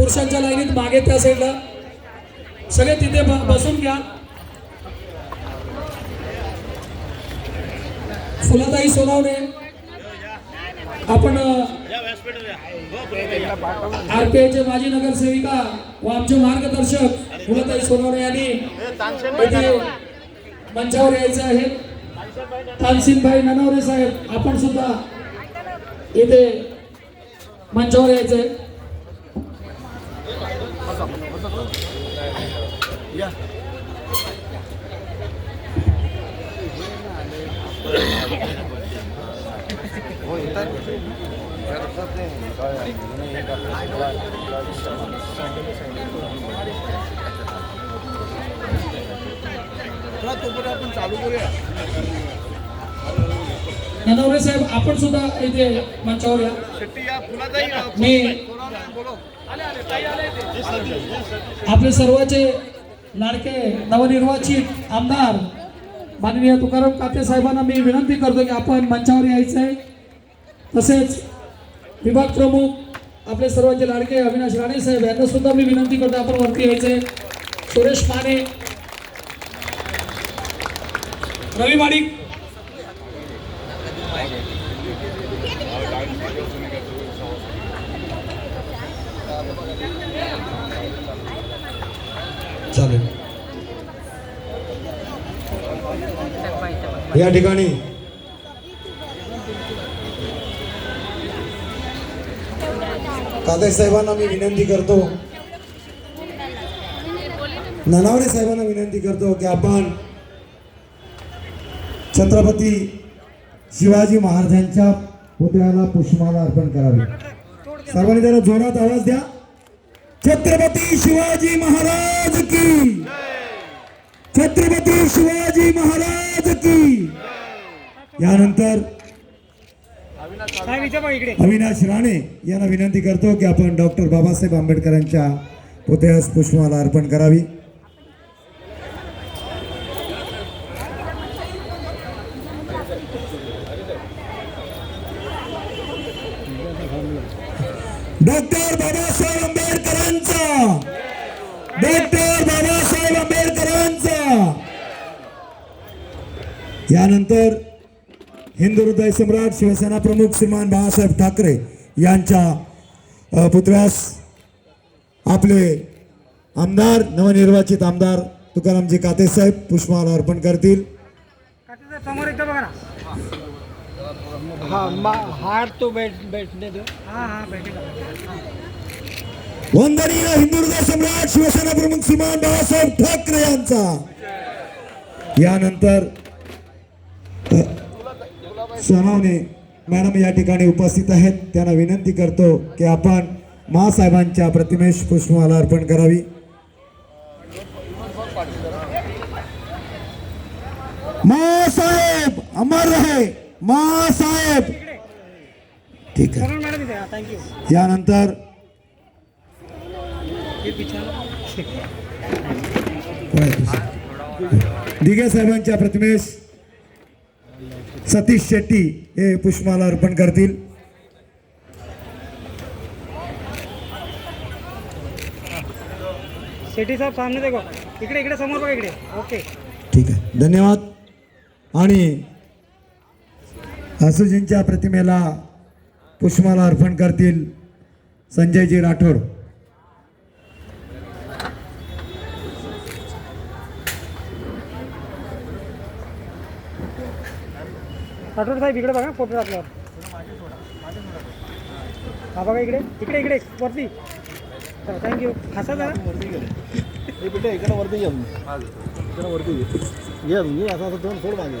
पुरुषांच्या लाईनीत मागे त्या साईडला सगळे तिथे बसून घ्या. फुलाताई सोनावणे. आपण आरपीआयचे माजी नगरसेविका व आमचे मार्गदर्शक फुलाताई सोनावणे यांनी इथे मंचावर यायचं आहे. तानसिंगभाई ननवरे साहेब आपण सुद्धा इथे मंचावर यायचं आहे. आपण चालू करूया साहेब आपण सुद्धा इथे मंचावर या मी आपले सर्वांचे लाडके नवनिर्वाचित आमदार माननीय तुकाराम काते साहेबांना मी विनंती करतो की आपण मंचावर यायचं आहे तसेच विभाग प्रमुख आपले सर्वांचे लाडके अविनाश राणे साहेब यांना सुद्धा मी विनंती करतो आपण वरती यायचंय. सुरेश माने रवी माडिक चालेल. या ठिकाणी कादे साहेबांना मी विनंती करतो. ननावरे साहेबांना विनंती करतो की आपण छत्रपती शिवाजी महाराजांच्या पुतळ्याला पुष्पमाला अर्पण करावी. सर्वांनी जरा जोरात आवाज द्या. छत्रपती शिवाजी महाराज की. छत्रपती शिवाजी महाराज की. यानंतर अविनाश राणे यांना विनंती करतो की आपण डॉक्टर बाबासाहेब आंबेडकरांच्या पुतळ्यास पुष्पमाला अर्पण करावी. डॉक्टर बाबासाहेब आंबेडकरांचा. डॉक्टर बाबासाहेब आंबेडकरांचा. यानंतर हिंदू हृदय सम्राट शिवसेना प्रमुख श्रीमान बाळासाहेब ठाकरे यांच्या पुतळ्यास आपले आमदार नवनिर्वाचित आमदार तुकारामजी कातेसाहेब पुष्पहार अर्पण करतील समोर एकदा बघा ना हाँ मा- हार तो बैठ बैठने दो. हा हा भेटेल. वंदनीय हिंदू हृदय सम्राट शिवसेना प्रमुख श्रीमान बाळासाहेब ठाकरे यांचा. यानंतर अ, सोनवणे मॅडम या ठिकाणी उपस्थित आहेत. त्यांना विनंती करतो की आपण महासाहेबांच्या प्रतिमेश पुष्पमाला अर्पण करावी. मासाहेब अमर रहे. मासाहेब ठीक आहे. यानंतर दिघे साहेबांच्या प्रतिमेस सतीश शेट्टी हे पुष्पमाला अर्पण करतील. शेट्टी साहेब सामने देखो. इकडे इकडे समोर बघा इकडे. ओके ठीक आहे. धन्यवाद. आणि आसुजींच्या प्रतिमेला पुष्पमाला अर्पण करतील संजयजी राठोड. राठोड साहेब इकडे बघा फोटो टाकल्यावर. हा बघा इकडे. इकडे इकडे वरती. थँक्यू हसा जरा. बेटा इकडे वरती ये. इकडे वरती ये. ये ये असं असं दोन सोड मागे.